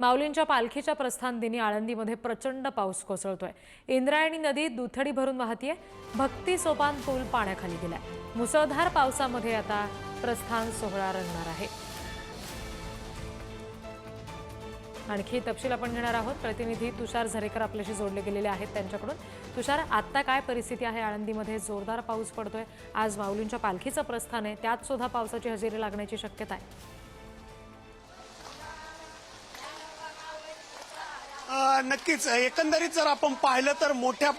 माऊलींच्या पालखीच्या प्रस्थान दिनी आळंदीमध्ये प्रचंड पाऊस कोसळतोय. इंद्रायणी नदी दुथडी भरून वाहतीये. भक्ती सोपान पूल पाण्याखाली गेलाय. मुसळधार पावसामध्ये आता प्रस्थान सोहळा रंगणार आहे. आणखी तपशील आपण घेणार आहोत. प्रतिनिधी तुषार झरेकर आपल्याशी जोडले गेलेले आहेत त्यांच्याकडून. तुषार आत्ता काय परिस्थिती आहे? आळंदीमध्ये जोरदार पाऊस पडतोय. आज माऊलींच्या पालखीचं प्रस्थान आहे. त्यात सुद्धा पावसाची हजेरी लागण्याची शक्यता आहे. नक्कीच एकंदरीत जर आपण पाहिलं तर मोठ्या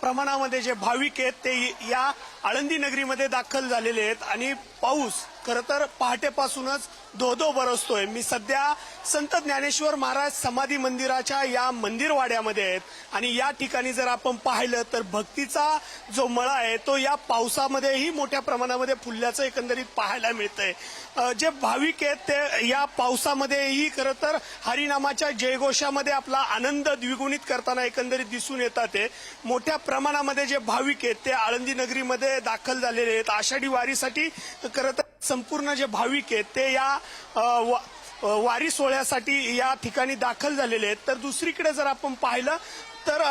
प्रमाणामध्ये जे भाविक आहेत ते या आळंदी नगरीमध्ये दाखल झालेले आहेत. आणि पाऊस खरं तर पहाटेपासूनच धोधो बरसतोय. मी सध्या संत ज्ञानेश्वर महाराज समाधी मंदिराच्या या मंदिरवाड्यामध्ये आहेत. आणि या ठिकाणी जर आपण पाहिलं तर भक्तीचा जो मळा आहे तो या पावसामध्येही मोठ्या प्रमाणामध्ये फुलल्याचं एकंदरीत पाहायला मिळतंय. जे भाविक आहेत ते या पावसामध्येही खरं तर हरिनामाच्या जयघोषामध्ये आपला आनंद द्विगुणित करताना एकंदरीत दिसून येतात मोठ्या प्रमाणामध्ये जे भाविक आहेत ते आळंदी नगरीमध्ये दाखल झालेले आहेत. आषाढी वारीसाठी करत संपूर्ण जे भाविक आहेत ते या वा- वारी सोहळ्यासाठी या ठिकाणी दाखल झालेले आहेत. तर दुसरीकडे जर आपण पाहिलं तर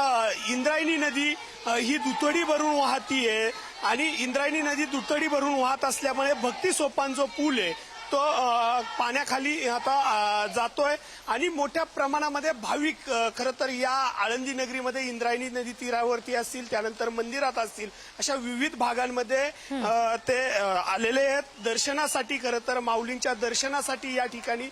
इंद्रायणी नदी ही दुतडी भरून वाहतीये आणि इंद्रायणी नदी दुतडी भरून वाहत असल्यामुळे भक्ती सोपान जो पूल आहे तो पाण्याखाली आता जातोय. आणि मोठ्या प्रमाणामध्ये भाविक खरं तर या आळंदी नगरीमध्ये इंद्रायणी नदी तीरावरती असतील त्यानंतर मंदिरात असतील अशा विविध भागांमध्ये ते आलेले आहेत. दर्शनासाठी खरं तर माऊलींच्या दर्शनासाठी या ठिकाणी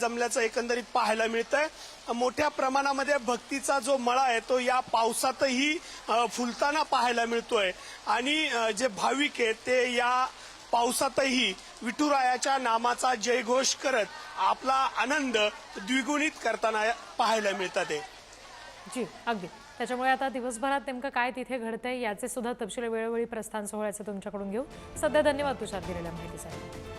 जमल्याचं एकंदरीत पाहायला मिळतंय. मोठ्या प्रमाणामध्ये भक्तीचा जो मळा आहे तो या पावसातही फुलताना पाहायला मिळतोय. आणि जे भाविक आहेत ते या पावसातही विठुरायाच्या नामाचा जयघोष करत आपला आनंद द्विगुणित करताना पाहायला मिळतात जी अगदी. त्याच्यामुळे आता दिवसभरात नेमकं काय तिथे घडतंय याचे सुद्धा तपशील वेळोवेळी प्रस्थान सोहळ्याचं तुमच्याकडून घेऊ. सध्या धन्यवाद तुषार दिलेल्या माहितीसाठी.